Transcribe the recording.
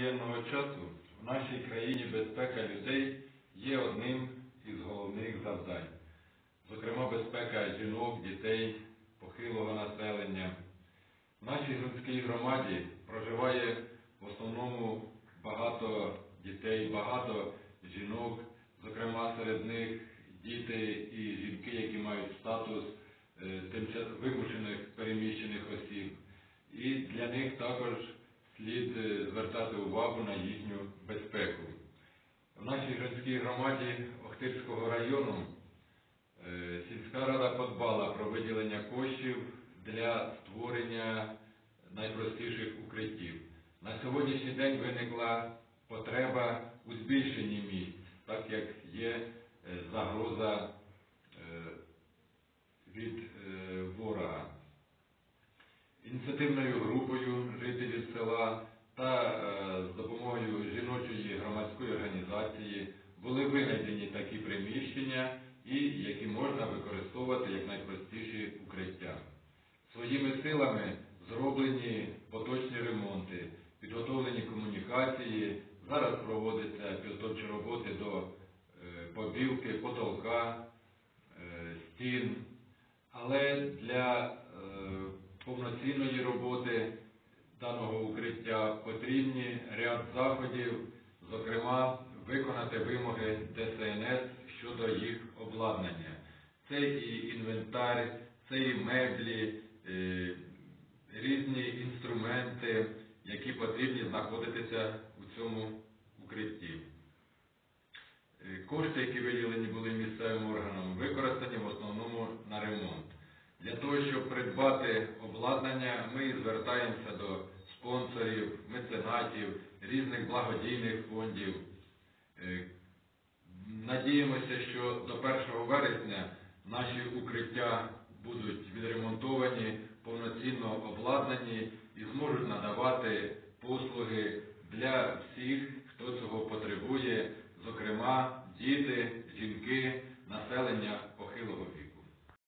воєнного часу в нашій країні безпека людей є одним із головних завдань. Зокрема, безпека жінок, дітей, похилого населення. В нашій Грунській громаді проживає в основному багато дітей, багато жінок, зокрема серед них діти і жінки, які мають статус е, вимушених переміщених осіб. І для них також слід е, звертати увагу на їхню безпеку. В нашій Гринській громаді Охтирського району е, сільська рада подбала про виділення коштів для створення найпростіших укриттів. На сьогоднішній день виникла потреба у збільшенні місць, так як є е, загроза від ворога. Ініціативною приміщення, і які можна використовувати як найпростіші укриття. Своїми силами зроблені поточні ремонти, підготовлені комунікації, зараз проводяться підготовчі роботи до е, побілки, потолка, е, стін. Але для е, повноцінної роботи даного укриття потрібні ряд заходів, зокрема, виконати вимоги ДСНС щодо їх обладнання. Це і інвентар, це і меблі, е, різні інструменти, які потрібні знаходитися у цьому укритті. Е, Кошти, які виділені були місцевим органам, використані в основному на ремонт. Для того, щоб придбати обладнання, ми звертаємося до спонсорів, меценатів, різних благодійних фондів. Надіємося, що до 1 вересня наші укриття будуть відремонтовані, повноцінно обладнані і зможуть надавати послуги для всіх, хто цього потребує, зокрема діти, жінки, населення